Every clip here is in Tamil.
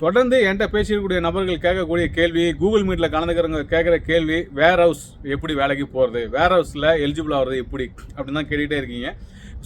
தொடர்ந்து என்கிட்ட பேசியிருக்கக்கூடிய நபர்கள் கேட்கக்கூடிய கேள்வி கூகுள் மீட்டில் கலந்துக்கிறவங்க கேட்குற கேள்வி வேர் ஹவுஸ் எப்படி வேலைக்கு போகிறது வேர் ஹவுஸில் எலிஜிபிள் ஆகிறது எப்படி அப்படின்னு தான் கேட்டுகிட்டே இருக்கீங்க.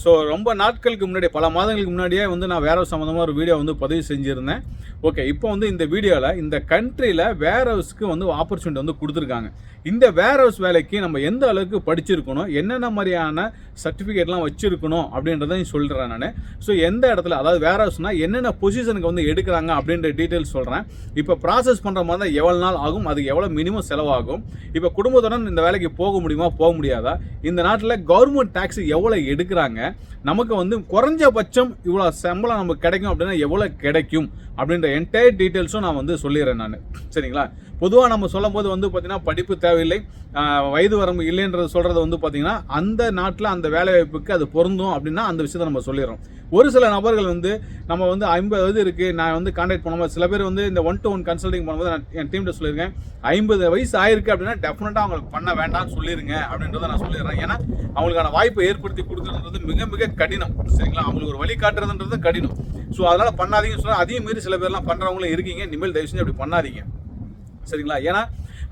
ஸோ ரொம்ப நாட்களுக்கு முன்னாடி பல மாதங்களுக்கு முன்னாடியே வந்து நான் வேர் சம்மந்தமாக ஒரு வீடியோ வந்து பதிவு செஞ்சுருந்தேன். ஓகே இப்போ வந்து இந்த வீடியோவில் இந்த கண்ட்ரியில் வேர் ஹவுஸ்க்கு வந்து ஆப்பர்ச்சுனிட்டி வந்து கொடுத்துருக்காங்க. இந்த வேர் ஹவுஸ் வேலைக்கு நம்ம எந்த அளவுக்கு படிச்சிருக்கணும் என்னென்ன மாதிரியான சர்டிஃபிகேட்லாம் வச்சுருக்கணும் அப்படின்றதையும் சொல்கிறேன் நான். ஸோ எந்த இடத்துல அதாவது வேர் ஹவுஸ்னால் என்னென்ன பொசிஷனுக்கு வந்து எடுக்கிறாங்க அப்படின்ற டீட்டெயில்ஸ் சொல்கிறேன் இப்போ ப்ராசஸ் பண்ணுற மாதிரி தான் எவ்வளோ நாள் ஆகும் அதுக்கு எவ்வளோ மினிமம் செலவாகும். இப்போ குடும்பத்துடன் இந்த வேலைக்கு போக முடியுமா போக முடியாதா? இந்த நாட்டில் கவர்மெண்ட் டேக்ஸ் எவ்வளோ எடுக்கிறாங்க? நமக்கு வந்து குறைஞ்சபட்சம் இவ்வளோ சம்பளம் நமக்கு கிடைக்கும் அப்படின்னா எவ்வளோ கிடைக்கும்? அப்படின்ற என்டையர் டீட்டெயில்ஸும் நான் வந்து சொல்லிடுறேன் நான். சரிங்களா? பொதுவாக நம்ம சொல்லும் போது வந்து பார்த்தீங்கன்னா படிப்பு தேவையில்லை. வயது வரம்பு இல்லைன்றது சொல்கிறது வந்து பார்த்திங்கன்னா அந்த நாட்டில் அந்த வேலைவாய்ப்புக்கு அது பொருந்தும் அப்படின்னா அந்த விஷயத்தை நம்ம சொல்லிடுறோம். ஒரு சில நபர்கள் வந்து நம்ம வந்து ஐம்பது வயது இருக்குது நான் வந்து கான்டாக்ட் பண்ணும்போது சில பேர் வந்து இந்த ஒன் டு ஒன் கன்சல்டிங் பண்ணும்போது நான் என் டீம்கிட்ட சொல்லியிருக்கேன். ஐம்பது வயசு ஆயிருக்கு அப்படின்னா டெஃபினட்டாக அவங்களுக்கு பண்ண வேண்டாம்னு சொல்லிடுங்க அப்படின்றத நான் சொல்லிடுறேன். ஏன்னா அவங்களுக்கான வாய்ப்பை ஏற்படுத்தி கொடுக்குறதுன்றது மிக மிக கடினம். சரிங்களா? அவங்களுக்கு ஒரு வழி காட்டுறதுன்றது கடினம். ஸோ அதனால் பண்ணாதீங்கன்னு சொன்னால் அதையும் மீறி சில பேர்லாம் பண்ணுறவங்களும் இருக்கீங்க. இனிமேல் தயவு செஞ்சு அப்படி பண்ணாதீங்க. சரிங்களா? ஏன்னா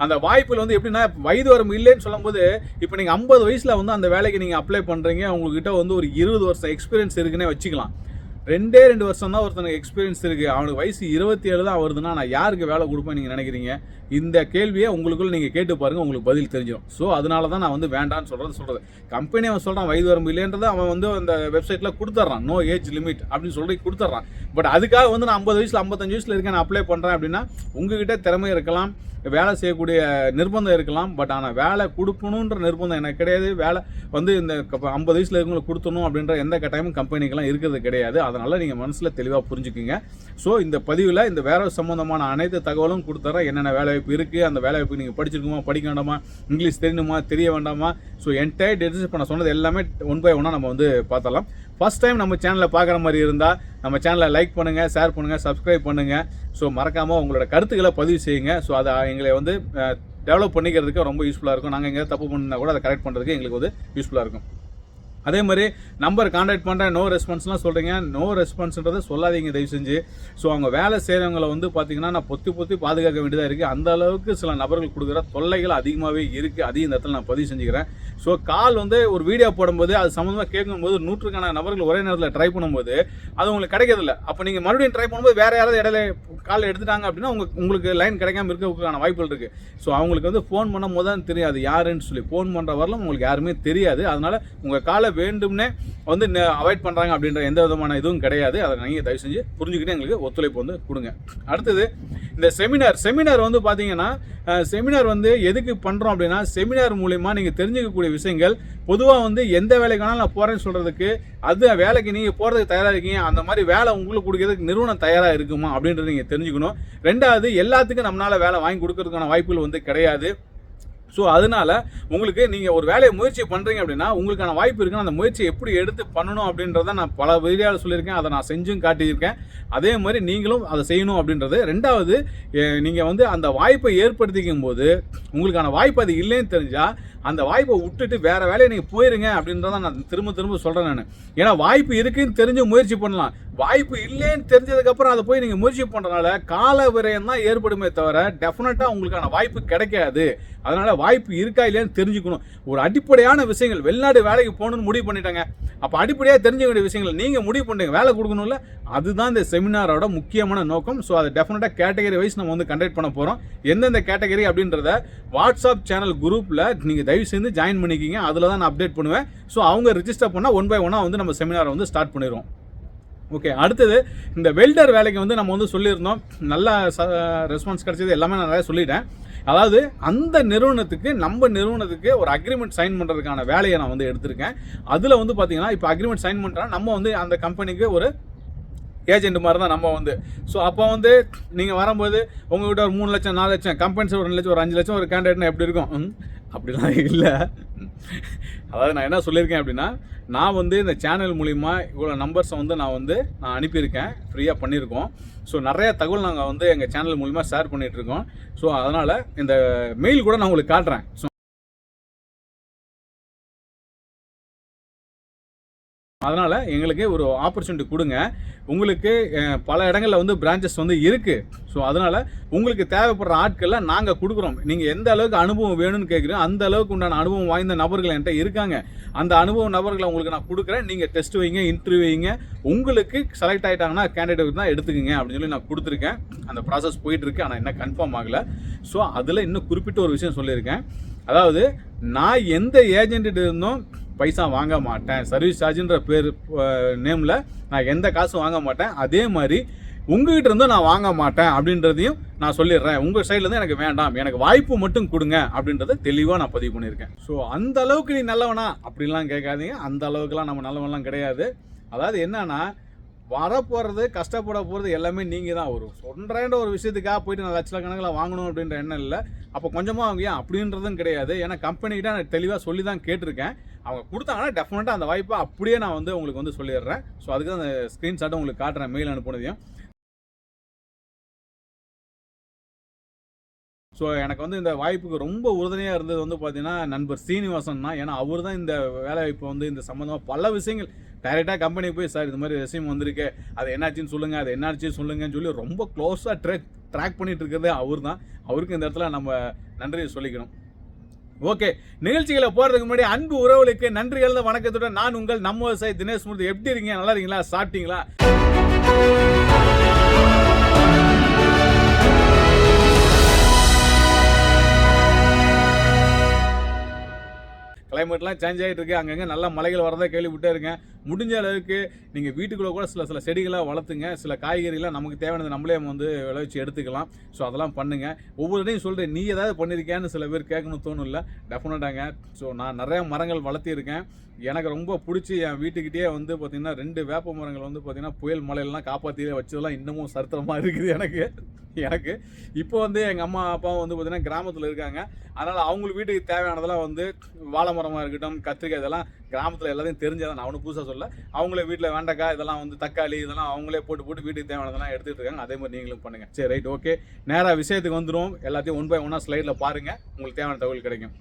அந்த வாய்ப்பில் வந்து எப்படின்னா வயது வரம்பு இல்லைன்னு சொல்லும்போது இப்போ நீங்கள் ஐம்பது வயசில் வந்து அந்த வேலைக்கு நீங்கள் அப்ளை பண்ணுறீங்க உங்ககிட்ட வந்து ஒரு இருபது வருஷம் எக்ஸ்பீரியன்ஸ் இருக்குன்னே வச்சுக்கலாம். ரெண்டே ரெண்டு வருஷம் தான் ஒருத்தனுக்கு எக்ஸ்பீரியன்ஸ் இருக்குது அவனுக்கு வயசு இருபத்தி ஏழு தான் வருதுன்னா நான் யாருக்கு வேலை கொடுப்பேன் நீங்கள் நினைக்கிறீங்க? இந்த கேள்வியை உங்களுக்குள்ள நீங்கள் கேட்டு பாருங்கள் உங்களுக்கு பதில் தெரிஞ்சிடும் ஸோ அதனால தான் நான் வந்து வேண்டான்னு சொல்கிறது சொல்கிறது கம்பெனி அவன் சொல்கிறான் வயது வரம்பு இல்லைன்றதை அவன் வந்து அந்த வெப்சைட்டில் கொடுத்துட்றான். நோ ஏஜ் லிமிட் அப்படின்னு சொல்லி கொடுத்துட்றான். பட் அதுக்காக வந்து நான் ஐம்பது வயசில் ஐம்பத்தஞ்சு வயசில் இருக்கேன் நான் அப்ளை பண்ணுறேன் அப்படின்னா உங்ககிட்ட திறமை இருக்கலாம் வேலை செய்யக்கூடிய நிர்பந்தம் இருக்கலாம். பட் ஆனால் வேலை கொடுக்கணுன்ற நிர்பந்தம் எனக்கு கிடையாது. வேலை வந்து இந்த ஐம்பது வயசில் இருக்கவங்களுக்கு கொடுத்தணும் அப்படின்ற எந்த கட்டாயமும் கம்பெனிக்கெல்லாம் இருக்கிறது கிடையாது. அதனால் நீங்கள் மனசில் தெளிவாக புரிஞ்சுக்குங்க. ஸோ இந்த பதிவில் இந்த வேலை சம்மந்தமான அனைத்து தகவலும் கொடுத்துறேன் என்னென்ன வேலை வாய்ப்பு இருக்குது அந்த வேலைவாய்ப்பு நீங்கள் படிச்சிருக்குமா படிக்க வேண்டாமா இங்கிலீஷ் தெரியணுமா தெரிய வேண்டாமா? ஸோ என்டையர் டெசிஷன் பண்ண நான் சொன்னது எல்லாமே ஒன் பை ஒன்னாக நம்ம வந்து பார்த்தலாம் ஃபஸ்ட் டைம் நம்ம சேனலை பார்க்குற மாதிரி இருந்தால் நம்ம சேனலை லைக் பண்ணுங்கள் ஷேர் பண்ணுங்கள் சப்ஸ்கிரைப் பண்ணுங்கள் ஸோ மறக்காமல் உங்களோட கருத்துக்களை பதிவு செய்யுங்க. ஸோ அதை எங்களை வந்து டெவலப் பண்ணிக்கிறதுக்கு ரொம்ப யூஸ்ஃபுல்லாக இருக்கும். நாங்கள் எங்கேயாவது தப்பு பண்ணால் கூட அதை கரெக்ட் பண்ணுறதுக்கு எங்களுக்கு வந்து யூஸ்ஃபுல்லாக இருக்கும். அதே மாதிரி நம்பர் காண்டாக்ட் பண்ணுறேன் நோ ரெஸ்பான்ஸ்லாம் சொல்கிறீங்க நோ ரெஸ்பான்ஸ்ன்றதை சொல்லாதீங்க தயவு செஞ்சு ஸோ அவங்க வேலை செய்கிறவங்கள வந்து பார்த்தீங்கன்னா நான் பொத்தி பொத்தி பாதுகாக்க வேண்டியதாக இருக்குது அந்த அளவுக்கு சில நபர்கள் கொடுக்குற தொல்லைகள் அதிகமாகவே இருக்குது அதையும் இந்த இடத்துல நான் பதிவு செஞ்சுக்கிறேன். ஸோ கால் வந்து ஒரு வீடியோ போடும்போது அது சம்மந்தமாக கேட்கும்போது நூற்றுக்கான நபர்கள் ஒரே நேரத்தில் ட்ரை பண்ணும்போது அது உங்களுக்கு கிடைக்கிறதில்ல. அப்போ நீங்கள் மறுபடியும் ட்ரை பண்ணும்போது வேறு யாராவது இடையில கால் எடுத்துட்டாங்க அப்படின்னா உங்களுக்கு உங்களுக்கு லைன் கிடைக்காம இருக்கிறதுக்கான வாய்ப்புகள் இருக்குது ஸோ அவங்களுக்கு வந்து ஃபோன் பண்ணும் போது தான் தெரியாது யாருன்னு சொல்லி. ஃபோன் பண்ணுற வரலாம் உங்களுக்கு யாருமே தெரியாது. அதனால் உங்கள் காலை வேண்டும்னே வந்து அவாய்ட் பண்ணுறாங்க அப்படின்ற எந்த விதமான இதுவும் கிடையாது. அதை நீங்கள் தயவு செஞ்சு புரிஞ்சுக்கிட்டு எங்களுக்கு ஒத்துழைப்பு வந்து கொடுங்க. அடுத்தது இந்த செமினார் செமினார் வந்து பார்த்தீங்கன்னா செமினார் வந்து எதுக்கு பண்ணுறோம் அப்படின்னா செமினார் மூலிமா நீங்கள் தெரிஞ்சுக்கக்கூடிய விஷயங்கள் பொதுவாக வந்து எந்த வேலைக்கு வேணாலும் நான் போகிறேன்னு சொல்கிறதுக்கு அது வேலைக்கு நீங்கள் போகிறதுக்கு தயாராக இருக்கீங்க அந்த மாதிரி வேலை உங்களுக்கு கொடுக்கறதுக்கு நிறுவனம் தயாராக இருக்குமா அப்படின்றத நீங்கள் தெரிஞ்சுக்கணும். ரெண்டாவது எல்லாத்துக்கும் நம்மளால் வேலை வாங்கி கொடுக்கறதுக்கான வாய்ப்புகள் வந்து கிடையாது. ஸோ அதனால உங்களுக்கு நீங்கள் ஒரு வேலையை முயற்சி பண்ணுறீங்க அப்படின்னா உங்களுக்கான வாய்ப்பு இருக்குன்னா அந்த முயற்சியை எப்படி எடுத்து பண்ணணும் அப்படின்றத நான் பல வீடியோவில் சொல்லியிருக்கேன். அதை நான் செஞ்சும் காட்டியிருக்கேன். அதே மாதிரி நீங்களும் அதை செய்யணும் அப்படின்றது. ரெண்டாவது நீங்கள் வந்து அந்த வாய்ப்பை ஏற்படுத்திக்கும் போது உங்களுக்கான வாய்ப்பு அது இல்லைன்னு தெரிஞ்சால் அந்த வாய்ப்பை விட்டுட்டு வேறு வேலையை நீங்கள் போயிருங்க அப்படின்றத நான் திரும்ப திரும்ப சொல்கிறேன் நான். ஏன்னா வாய்ப்பு இருக்குன்னு தெரிஞ்சு முயற்சி பண்ணலாம். வாய்ப்பு இல்லைன்னு தெரிஞ்சதுக்கப்புறம் அதை போய் நீங்கள் முயற்சி பண்ணுறதுனால கால விரயம் தான் ஏற்படுமே தவிர டெஃபினட்டாக உங்களுக்கான வாய்ப்பு கிடைக்காது. அதனால் வாய்ப்பு இருக்கா இல்லையான்னு தெரிஞ்சுக்கணும். ஒரு அடிப்படையான விஷயங்கள் வெளிநாடு வேலைக்கு போகணும்னு முடிவு பண்ணிட்டாங்க. அப்போ அடிப்படையாக தெரிஞ்சுக்க வேண்டிய விஷயங்கள் நீங்கள் முடிவு பண்ணுங்க வேலை கொடுக்கணும்ல. அதுதான் இந்த செமினாரோட முக்கியமான நோக்கம். ஸோ அதை டெஃபினட்டாக கேட்டகரி வைஸ் நம்ம வந்து கண்டக்ட் பண்ண போகிறோம் எந்தெந்த கேட்டகரி அப்படின்றத வாட்ஸ்அப் சேனல் குரூப்பில் நீங்கள் தயவு செய்து ஜாயின் பண்ணிக்கிங்க. அதில் தான் நான் அப்டேட் பண்ணுவேன். ஸோ அவங்க ரிஜிஸ்டர் பண்ணால் ஒன் பை ஒன்னாக வந்து நம்ம செமினாரை வந்து ஸ்டார்ட் பண்ணிடுவோம். ஓகே அடுத்தது இந்த வெல்டர் வேலைக்கு வந்து நம்ம வந்து சொல்லியிருந்தோம். நல்ல ரெஸ்பான்ஸ் கிடைச்சது. எல்லாமே நான் நிறைய சொல்லிட்டேன். அதாவது அந்த நிறுவனத்துக்கு நம்ம நிறுவனத்துக்கு ஒரு அக்ரிமெண்ட் சைன் பண்ணுறதுக்கான வேலையை நான் வந்து எடுத்திருக்கேன். அதில் வந்து பார்த்தீங்கன்னா இப்போ அக்ரிமெண்ட் சைன் பண்ணுறோன்னா நம்ம வந்து அந்த கம்பெனிக்கு ஒரு ஏஜென்ட் மாதிரி தான் நம்ம வந்து. ஸோ அப்போ வந்து நீங்கள் வரும்போது உங்கள்கிட்ட ஒரு மூணு லட்சம் நாலு லட்சம் கம்பெனிஸ் ஒரு ரெண்டு லட்சம் ஒரு அஞ்சு லட்சம் ஒரு கேண்டிடேட்னா எப்படி இருக்கும்? அப்படிலாம் இல்லை. அதாவது நான் என்ன சொல்லியிருக்கேன் அப்படின்னா நான் வந்து இந்த சேனல் மூலிமா இவ்வளோ நம்பர்ஸை வந்து நான் வந்து நான் அனுப்பியிருக்கேன். ஃப்ரீயாக பண்ணியிருக்கோம். ஸோ நிறைய தகவல் நாங்கள் வந்து எங்கள் சேனல் மூலிமா ஷேர் பண்ணிகிட்ருக்கோம் ஸோ அதனால் இந்த மெயில் கூட நான் உங்களுக்கு காட்டுறேன். ஸோ அதனால் எங்களுக்கு ஒரு ஆப்பர்ச்சுனிட்டி கொடுங்க. உங்களுக்கு பல இடங்களில் வந்து பிரான்ச்சஸ் வந்து இருக்குது ஸோ அதனால் உங்களுக்கு தேவைப்படுற ஆட்களை நாங்கள் கொடுக்குறோம். நீங்கள் எந்த அளவுக்கு அனுபவம் வேணும்னு கேட்குறோம் அந்த அளவுக்கு உண்டான அனுபவம் வாய்ந்த நபர்கள் என்கிட்ட இருக்காங்க. அந்த அனுபவ நபர்களை உங்களுக்கு நான் கொடுக்குறேன். நீங்கள் டெஸ்ட் வைங்க இன்டர்வியூ வைங்க. உங்களுக்கு செலக்ட் ஆகிட்டாங்கன்னா கேண்டிடேட் தான் எடுத்துக்கங்க அப்படின்னு சொல்லி நான் கொடுத்துருக்கேன். அந்த ப்ராசஸ் போயிட்டுருக்கு. ஆனால் என்ன கன்ஃபார்ம் ஆகலை. ஸோ அதில் இன்னும் குறிப்பிட்ட ஒரு விஷயம் சொல்லியிருக்கேன். அதாவது நான் எந்த ஏஜென்ட்டு இருந்தும் பைசா வாங்க மாட்டேன். சர்வீஸ் சார்ஜுன்ற பேர் நேமில் நான் எந்த காசும் வாங்க மாட்டேன். அதே மாதிரி உங்ககிட்ட இருந்தும் நான் வாங்க மாட்டேன் அப்படின்றதையும் நான் சொல்லிடுறேன். உங்கள் சைட்லேருந்து எனக்கு வேண்டாம். எனக்கு வாய்ப்பு மட்டும் கொடுங்க அப்படின்றத தெளிவாக நான் பதிவு பண்ணியிருக்கேன். ஸோ அந்த அளவுக்கு நீ நல்லவனா? அப்படின்லாம் கேட்காதீங்க. அந்த அளவுக்குலாம் நம்ம நல்லவன்லாம் கிடையாது. அதாவது என்னன்னா வரப்போகிறது கஷ்டப்பட போகிறது எல்லாமே நீங்கள் தான். ஒரு சொல்கிறேன்ற ஒரு விஷயத்துக்காக போயிட்டு நான் லட்சக்கணக்கில் வாங்கணும் அப்படின்ற எண்ணம் இல்லை. அப்போ கொஞ்சமாக அவங்க ஏன் அப்படின்றதும் கிடையாது. ஏன்னா கம்பெனிக்கிட்ட நான் தெளிவாக சொல்லி தான் கேட்டிருக்கேன். அவங்க கொடுத்தாங்கன்னா டெஃபினட்டாக அந்த வாய்ப்பை அப்படியே நான் வந்து உங்களுக்கு வந்து சொல்லிடுறேன். ஸோ அதுக்கு தான் அந்த ஸ்க்ரீன்ஷாட்டை உங்களுக்கு காட்டுறேன் மெயில் அனுப்புனதையும். ஸோ எனக்கு வந்து இந்த வாய்ப்புக்கு ரொம்ப உறுதுணையாக இருந்தது வந்து பார்த்தீங்கன்னா நண்பர் சீனிவாசன் தான் ஏன்னா அவர் தான் இந்த வேலைவாய்ப்பு வந்து இந்த சம்மந்தமாக பல விஷயங்கள். டைரெக்டாக கம்பெனிக்கு போய் சார் இது மாதிரி ரெசியூம் வந்திருக்கு. அது என்னாச்சுன்னு சொல்லுங்கள் அது என்னாச்சுன்னு சொல்லுங்கன்னு சொல்லி ரொம்ப க்ளோஸாக ட்ராக் ட்ராக் பண்ணிகிட்டு இருக்கிறதே அவர் தான் அவருக்கு இந்த இடத்துல நம்ம நன்றியை சொல்லிக்கணும். ஓகே நிகழ்ச்சிகளை போகிறதுக்கு முன்னாடி அன்பு உறவுகளுக்கு நன்றி எழுந்த வணக்கத்துடன் நான் உங்கள் நம்ம விவசாயி தினேஷ் மூர்த்தி. எப்படி இருக்கீங்க? நல்லா இருக்கீங்களா? சாப்பிட்டீங்களா? கிளைமேட்லாம் சேஞ்ச் ஆகிட்டு இருக்கு. அங்கங்கே நல்ல மலைகள் வரதா கேள்விப்பட்டே இருக்கேன். முடிஞ்ச அளவுக்கு நீங்கள் வீட்டுக்குள்ளே கூட சில சில செடிகளாக வளர்த்துங்க. சில காய்கறிலாம் நமக்கு தேவையானது நம்மளே வந்து விளைவிச்சு எடுத்துக்கலாம். ஸோ அதெல்லாம் பண்ணுங்கள் ஒவ்வொரு இடையும் சொல்கிறேன் நீ ஏதாவது பண்ணியிருக்கியான்னு சில பேர் கேட்கணும்னு தோணும் இல்லை டெஃபினட்டாங்க ஸோ நான் நிறையா மரங்கள் வளர்த்திருக்கேன் எனக்கு ரொம்ப பிடிச்சி என் வீட்டுக்கிட்டே வந்து பார்த்திங்கன்னா ரெண்டு வேப்ப மரங்கள் வந்து பார்த்திங்கன்னா புயல் மலையெல்லாம் காப்பாற்றி வச்சதெல்லாம் இன்னமும் சரித்திரமாக இருக்குது எனக்கு. எனக்கு. இப்போ வந்து எங்கள் அம்மா அப்பாவும் வந்து பார்த்திங்கன்னா கிராமத்தில் இருக்காங்க. அதனால் அவங்களுக்கு வீட்டுக்கு தேவையானதெல்லாம் வந்து வாழை மரமாக இருக்கட்டும் கத்திரிக்காய் இதெல்லாம் கிராமத்தில் எல்லாத்தையும் தெரிஞ்சதான் நான் அவனு புதுசாக சொல்ல அவங்களே வீட்டில் வெண்டைக்காய் இதெல்லாம் வந்து தக்காளி இதெல்லாம் அவங்களே போட்டு போட்டு வீட்டுக்கு தேவையானதெல்லாம் எடுத்துகிட்டு இருக்காங்க. அதே மாதிரி நீங்களும் பண்ணுங்கள் சரி ரைட் ஓகே. நேராக விஷயத்துக்கு வந்துடும் எல்லாத்தையும் ஒன் பை ஒன்னாக ஸ்லைடில் பாருங்கள் உங்களுக்கு தேவையான தகவல் கிடைக்கும்.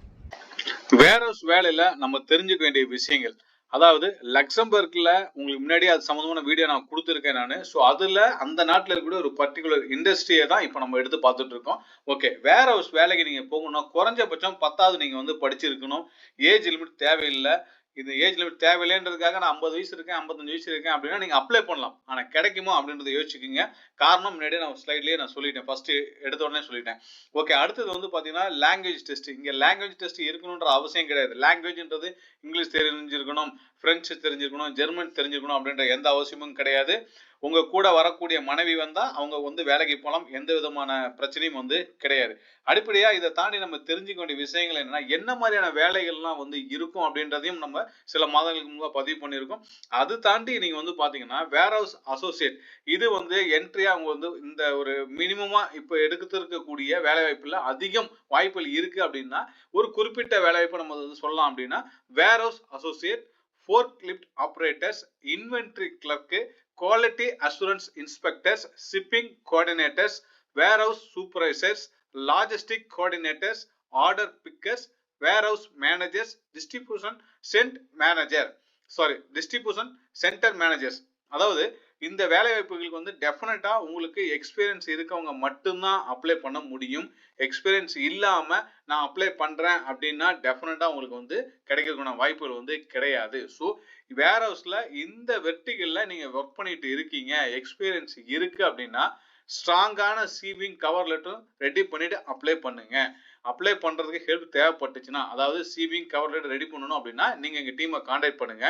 வேற வேலையில் நம்ம தெரிஞ்சுக்க வேண்டிய விஷயங்கள். அதாவது லக்சம்பர்க்ல உங்களுக்கு முன்னாடி அது சம்மந்தமான வீடியோ நான் கொடுத்துருக்கேன் நான். ஸோ அதில் அந்த நாட்டில் இருக்கக்கூடிய ஒரு பர்டிகுலர் இண்டஸ்ட்ரியை தான் இப்போ நம்ம எடுத்து பார்த்துட்டு இருக்கோம். ஓகே வேற ஹவுஸ் வேலைக்கு நீங்கள் போகணும்னா குறைஞ்சபட்சம் பத்தாவது நீங்கள் வந்து படிச்சிருக்கணும். ஏஜ் லிமிட் தேவையில்லை. இந்த ஏஜ் லிமிட் தேவையில்லைன்றதுக்காக நான் ஐம்பது வயசு இருக்கேன் ஐம்பத்தஞ்சு வயசு இருக்கேன் அப்படின்னா நீங்கள் அப்ளை பண்ணலாம். ஆனால் கிடைக்குமா அப்படின்றத யோசிச்சுக்கோங்க. காரணம் முன்னாடியே நான் ஸ்லைட்லேயே நான் சொல்லிட்டேன். ஃபர்ஸ்ட் எடுத்த உடனே சொல்லிட்டேன். ஓகே அடுத்தது வந்து பார்த்தீங்கன்னா லாங்குவேஜ் டெஸ்ட் இங்கே லாங்குவேஜ் டெஸ்ட் இருக்கணுன்ற அவசியம் கிடையாது. லாங்குவேஜ்ன்றது இங்கிலீஷ் தெரிஞ்சிருக்கணும். பிரெஞ்சு தெரிஞ்சிருக்கணும் ஜெர்மன் தெரிஞ்சிருக்கணும் அப்படின்ற எந்த அவசியமும் கிடையாது. உங்க கூட வரக்கூடிய மனைவி வந்தா அவங்க வந்து வேலைக்கு போகலாம் எந்த விதமான பிரச்சனையும் வந்து கிடையாது. அடிப்படையா இதை தாண்டி நம்ம தெரிஞ்சுக்க வேண்டிய விஷயங்கள் என்னன்னா என்ன மாதிரியான வேலைகள்லாம் வந்து இருக்கும் அப்படின்றதையும் நம்ம சில மாதங்களுக்கு முன்பாக பதிவு பண்ணியிருக்கோம். அது தாண்டி நீங்க வந்து பாத்தீங்கன்னா வேர் ஹவுஸ் அசோசியேட் இது வந்து என்ட்ரியா அவங்க வந்து இந்த ஒரு மினிமமா இப்போ எடுக்கத்திருக்கக்கூடிய வேலை வாய்ப்புல அதிகம் வாய்ப்புகள் இருக்கு அப்படின்னா ஒரு குறிப்பிட்ட வேலை வாய்ப்பு நம்ம வந்து சொல்லலாம் அப்படின்னா warehouse associate fork lift operators inventory clerk quality assurance inspectors shipping coordinators warehouse supervisors logistic coordinators order pickers warehouse managers distribution cent manager sorry distribution centre managers அதாவது இந்த வேலை வாய்ப்புகளுக்கு வந்து டெஃபினட்டா உங்களுக்கு எக்ஸ்பீரியன்ஸ் இருக்கவங்க மட்டும்தான் அப்ளை பண்ண முடியும். எக்ஸ்பீரியன்ஸ் இல்லாம நான் அப்ளை பண்றேன் அப்படின்னா டெஃபினட்டா உங்களுக்கு வந்து கிடைக்கிறதுக்கான வாய்ப்புகள் வந்து கிடையாது. ஸோ வேர் ஹவுஸ்ல இந்த வெர்டிகல்ல நீங்க ஒர்க் பண்ணிட்டு இருக்கீங்க எக்ஸ்பீரியன்ஸ் இருக்கு அப்படின்னா ஸ்ட்ராங்கான சிவிங் கவர் லெட்டரும் ரெடி பண்ணிட்டு அப்ளை பண்ணுங்க. அப்ளை பண்ணுறதுக்கு ஹெல்ப் தேவைப்பட்டுச்சுன்னா அதாவது சிவிங் கவர் லெட்டர் ரெடி பண்ணணும் அப்படின்னா நீங்கள் எங்கள் டீமை காண்டாக்ட் பண்ணுங்க.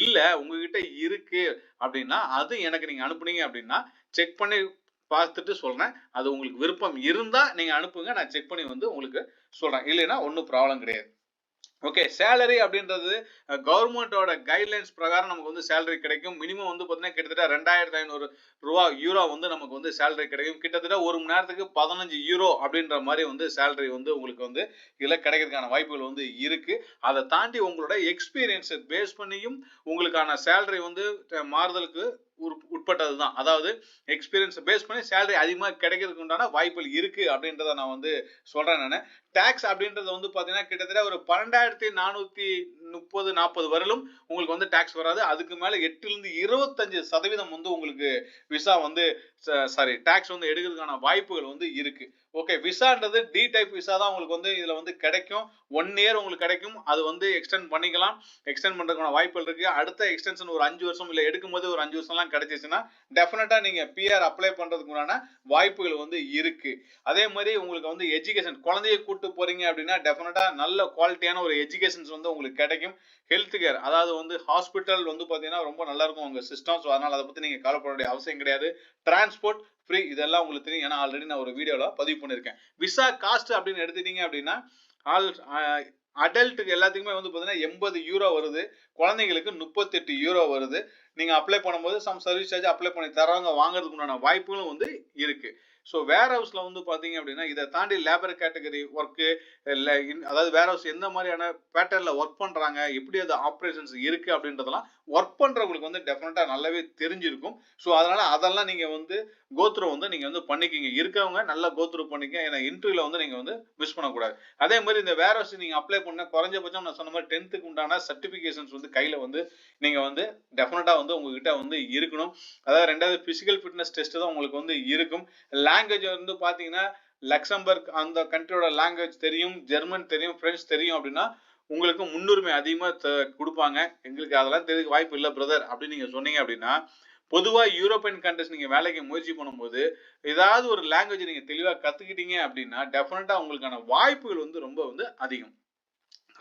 இல்லை உங்ககிட்ட இருக்கு அப்படின்னா அது எனக்கு நீங்கள் அனுப்புனீங்க அப்படின்னா செக் பண்ணி பார்த்துட்டு சொல்கிறேன் அது உங்களுக்கு விருப்பம் இருந்தால் நீங்கள் அனுப்புங்க. நான் செக் பண்ணி வந்து உங்களுக்கு சொல்கிறேன் இல்லைன்னா ஒன்றும் ப்ராப்ளம் கிடையாது. ஓகே சேலரி அப்படின்றது கவர்மெண்டோட கைட்லைன்ஸ் பிரகாரம் நமக்கு வந்து சேலரி கிடைக்கும். மினிமம் வந்து பார்த்தீங்கன்னா கிட்டத்தட்ட ரெண்டாயிரத்தி ஐநூறு ரூபா யூரோ வந்து நமக்கு வந்து சேலரி கிடைக்கும். கிட்டத்தட்ட ஒரு மணி நேரத்துக்கு பதினஞ்சு யூரோ அப்படின்ற மாதிரி வந்து சேலரி வந்து உங்களுக்கு வந்து இதில் கிடைக்கிறதுக்கான வாய்ப்புகள் வந்து இருக்குது அதை தாண்டி உங்களோட எக்ஸ்பீரியன்ஸை பேஸ் பண்ணியும் உங்களுக்கான சேலரி வந்து மாறுதலுக்கு உட்பட்டது தான் அதாவது எக்ஸ்பீரியன்ஸ் பேஸ் பண்ணி சேலரி அதிகமாக கிடைக்கிறதுக்கு உண்டான வாய்ப்புகள் இருக்குது அப்படின்றத நான் வந்து சொல்கிறேன் நான். டேக்ஸ் அப்படின்றது வந்து பார்த்தீங்கன்னா கிட்டத்தட்ட ஒரு பன்னெண்டாயிரத்தி நானூற்றி முப்பது நாற்பது வரலும் உங்களுக்கு வந்து டேக்ஸ் வராது. அதுக்கு மேலே எட்டுலேருந்து இருபத்தஞ்சு சதவீதம் வந்து உங்களுக்கு விசா வந்து சாரி டேக்ஸ் வந்து எடுக்கிறதுக்கான வாய்ப்புகள் வந்து இருக்குது ஓகே விசான்றது டி டைப் விசா தான் உங்களுக்கு வந்து இதில் வந்து கிடைக்கும். ஒன் இயர் உங்களுக்கு கிடைக்கும். அது வந்து எக்ஸ்டெண்ட் பண்ணிக்கலாம். எக்ஸ்டெண்ட் பண்ணுறதுக்கான வாய்ப்புகள் இருக்குது அடுத்த எக்ஸ்டென்ஷன் ஒரு அஞ்சு வருஷம் இல்லை எடுக்கும்போது ஒரு அஞ்சு வருஷம்லாம் கிடைச்சிச்சுன்னா டெஃபினட்டாக நீங்கள் பிஆர் அப்ளை பண்ணுறதுக்குண்டான வாய்ப்புகள் வந்து இருக்கு. அதே மாதிரி உங்களுக்கு வந்து எஜுகேஷன் குழந்தைய கூட்டு போறீங்க அப்படின்னா டெஃபினட்டாக நல்ல குவாலிட்டியான ஒரு எஜுகேஷன்ஸ் வந்து உங்களுக்கு கிடைக்கும். ஹெல்த் கேர் அதாவது வந்து ஹாஸ்பிட்டல் வந்து பார்த்தீங்கன்னா ரொம்ப நல்லா இருக்கும் உங்கள் சிஸ்டம் ஸோ அதனால் அதை பற்றி நீங்கள் கவலைப்பட வேண்டிய அவசியம் கிடையாது. டிரான்ஸ்போர்ட் ஃப்ரீ இதெல்லாம் உங்களுக்கு தெரியும். ஏன்னா ஆல்ரெடி நான் ஒரு வீடியோவில் பதிவு பண்ணியிருக்கேன். விசா காஸ்ட் அப்படின்னு எடுத்துட்டீங்க அப்படின்னா ஆல் அடல்ட்டுக்கு எல்லாத்துக்குமே வந்து பார்த்தீங்கன்னா எண்பது யூரோ வருது. குழந்தைங்களுக்கு முப்பத்தெட்டு யூரோ வருது. நீங்கள் அப்ளை பண்ணும்போது சம் சர்வீஸ் சார்ஜ் அப்ளை பண்ணி தரவங்க வாங்குறதுக்கு உண்டான வாய்ப்புகளும் வந்து இருக்குது ஸோ வேர் ஹவுஸில் வந்து பார்த்தீங்க அப்படின்னா இதை தாண்டி லேபர் கேட்டகரி ஒர்க்கு இல்லை அதாவது வேர் ஹவுஸ் எந்த மாதிரியான பேட்டர்னில் ஒர்க் பண்ணுறாங்க எப்படி அது ஆப்ரேஷன்ஸ் இருக்குது அப்படின்றதெல்லாம் ஒர்க் பண்ணுறவங்களுக்கு வந்து டெஃபினட்டாக நல்லாவே தெரிஞ்சிருக்கும். ஸோ அதனால் அதெல்லாம் நீங்கள் வந்து கோத்ரூ வந்து நீங்கள் வந்து பண்ணிக்கிங்க. இருக்கவங்க நல்லா கோத்ரூ பண்ணிக்க ஏன்னா இன்டர்வியூவில் வந்து நீங்கள் வந்து மிஸ் பண்ணக்கூடாது. அதே மாதிரி இந்த வேர் ஹவுஸ் நீங்கள் அப்ளை பண்ண குறைஞ்சபட்சம் நான் சொன்ன மாதிரி டென்த்துக்கு உண்டான சர்டிஃபிகேஷன்ஸ் வந்து கையில் வந்து நீங்கள் வந்து டெஃபினட்டாக வந்து உங்ககிட்ட வந்து இருக்கணும். அதாவது ரெண்டாவது ஃபிசிக்கல் ஃபிட்னஸ் டெஸ்ட் தான் உங்களுக்கு வந்து இருக்கும். லாங்குவேஜ் வந்து பார்த்தீங்கன்னா லக்சம்பர்க் அந்த கண்ட்ரியோட லாங்குவேஜ் தெரியும் ஜெர்மன் தெரியும் ஃப்ரெஞ்ச் தெரியும் அப்படின்னா உங்களுக்கு முன்னுரிமை அதிகமாக கொடுப்பாங்க. எங்களுக்கு அதெல்லாம் தெரிய வாய்ப்பு இல்லை பிரதர் அப்படின்னு நீங்கள் சொன்னீங்க அப்படின்னா பொதுவாக யூரோப்பியன் கண்ட்ரிஸ் நீங்கள் வேலைக்கு முயற்சி பண்ணும்போது ஏதாவது ஒரு லாங்குவேஜ் நீங்கள் தெளிவாக கற்றுக்கிட்டீங்க அப்படின்னா டெஃபினட்டாக உங்களுக்கான வாய்ப்புகள் வந்து ரொம்ப வந்து அதிகம்.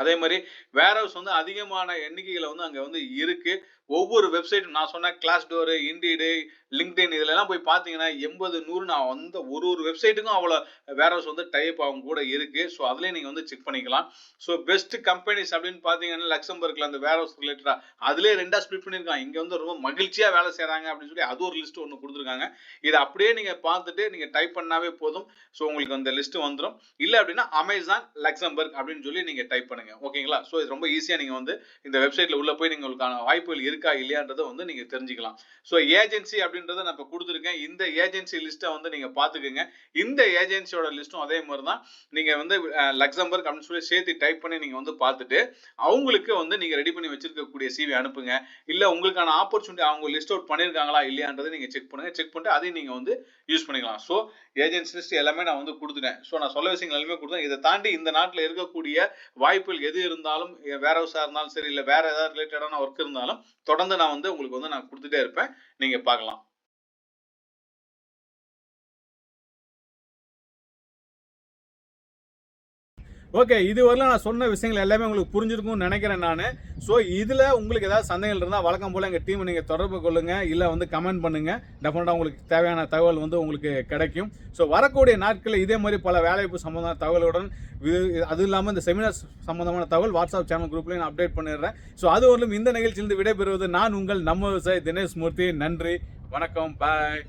அதே மாதிரி வேர் ஹவுஸ் வந்து அதிகமான எண்ணிக்கையில் வந்து அங்கே வந்து இருக்கு. ஒவ்வொரு வெப்சைட்டும் நான் சொன்ன கிளாஸ் டோரு இண்டீடு லிங்க்டின் இதுலலாம் போய் பார்த்தீங்கன்னா எண்பது நூறு நான் வந்த ஒரு ஒரு வெப்சைட்டுக்கும் அவ்வளோ வேர் ஹவுஸ் வந்து டைப் அவங்க கூட இருக்கு. ஸோ அதுலேயே நீங்கள் வந்து செக் பண்ணிக்கலாம். ஸோ பெஸ்ட் கம்பெனிஸ் அப்படின்னு பார்த்தீங்கன்னா லக்சம்பர்க்கில் அந்த வேர் ஹவுஸ் ரிலேட்டடாக அதுலேயே ரெண்டாக ஸ்பிளிட் பண்ணியிருக்காங்க. இங்கே வந்து ரொம்ப மகிழ்ச்சியாக வேலை செய்கிறாங்க அப்படின்னு சொல்லி அது ஒரு லிஸ்ட் ஒன்று கொடுத்துருக்காங்க. இதை அப்படியே நீங்கள் பார்த்துட்டு நீங்கள் டைப் பண்ணாவே போதும். ஸோ உங்களுக்கு அந்த லிஸ்ட்டு வந்துடும் இல்லை அப்படின்னா அமேசான் லக்சம்பர்க் அப்படின்னு சொல்லி நீங்கள் டைப் பாருங்க. ஓகேங்களா? ஸோ இது ரொம்ப ஈஸியாக நீங்கள் வந்து இந்த வெப்சைட்டில் உள்ள போய் நீங்கள் உங்களுக்கான வாய்ப்புகள் இருக்கா இல்லையான்றதை வந்து நீங்கள் தெரிஞ்சுக்கலாம். ஸோ ஏஜென்சி அப்படின்றத நான் இப்போ கொடுத்துருக்கேன். இந்த ஏஜென்சி லிஸ்ட்டை வந்து நீங்கள் பார்த்துக்கோங்க. இந்த ஏஜென்சியோட லிஸ்ட்டும் அதே மாதிரி தான் நீங்கள் வந்து லக்சம்பர்க் அப்படின்னு சொல்லி சேர்த்து டைப் பண்ணி நீங்கள் வந்து பார்த்துட்டு அவங்களுக்கு வந்து நீங்கள் ரெடி பண்ணி வச்சிருக்கக்கூடிய சிவி அனுப்புங்க. இல்லை உங்களுக்கான ஆப்பர்ச்சுனிட்டி அவங்க லிஸ்ட் அவுட் பண்ணியிருக்காங்களா இல்லையான்றதை நீங்கள் செக் பண்ணுங்க. செக் பண்ணிட்டு அதையும் நீங்கள் வந்து யூஸ் பண்ணிக்கலாம். ஸோ ஏஜென்சி லிஸ்ட் எல்லாமே நான் வந்து கொடுத்துட்டேன். ஸோ நான் சொல்ல விஷயங்கள் எல்லாமே கொடுத்தேன். இதை தாண்டி இந்த நாட்டில் இருக்கக்கூடிய வாய்ப்பு வாய்ப்புகள் எது இருந்தாலும் வேற ஹவுஸாக இருந்தாலும் சரி இல்லை வேற ஏதாவது ரிலேட்டடான ஒர்க் இருந்தாலும் தொடர்ந்து நான் வந்து உங்களுக்கு வந்து நான் கொடுத்துட்டே இருப்பேன். நீங்க பார்க்கலாம். ஓகே இதுவரையிலும் நான் சொன்ன விஷயங்கள் எல்லாமே உங்களுக்கு புரிஞ்சிருக்கும்னு நினைக்கிறேன் நான். ஸோ இதில் உங்களுக்கு ஏதாவது சந்தேகங்கள் இருந்தால் வழக்கம் போல் எங்கள் டீமை நீங்கள் தொடர்பு கொள்ளுங்கள் இல்லை வந்து கமெண்ட் பண்ணுங்கள் டெஃபினட்டாக உங்களுக்கு தேவையான தகவல் வந்து உங்களுக்கு கிடைக்கும். ஸோ வரக்கூடிய நாட்களில் இதே மாதிரி பல வேலைவாய்ப்பு சம்மந்தமான தகவலுடன் அது இல்லாமல் இந்த செமினார் சம்மந்தமான தகவல் வாட்ஸ்அப் சேனல் குரூப்லேயும் நான் அப்டேட் பண்ணிடுறேன். ஸோ அது வரலும் இந்த நிகழ்ச்சியிலிருந்து விடைபெறுவது நான் உங்கள் நம்ம விவசாயி தினேஷ் மூர்த்தி. நன்றி. வணக்கம். பாய்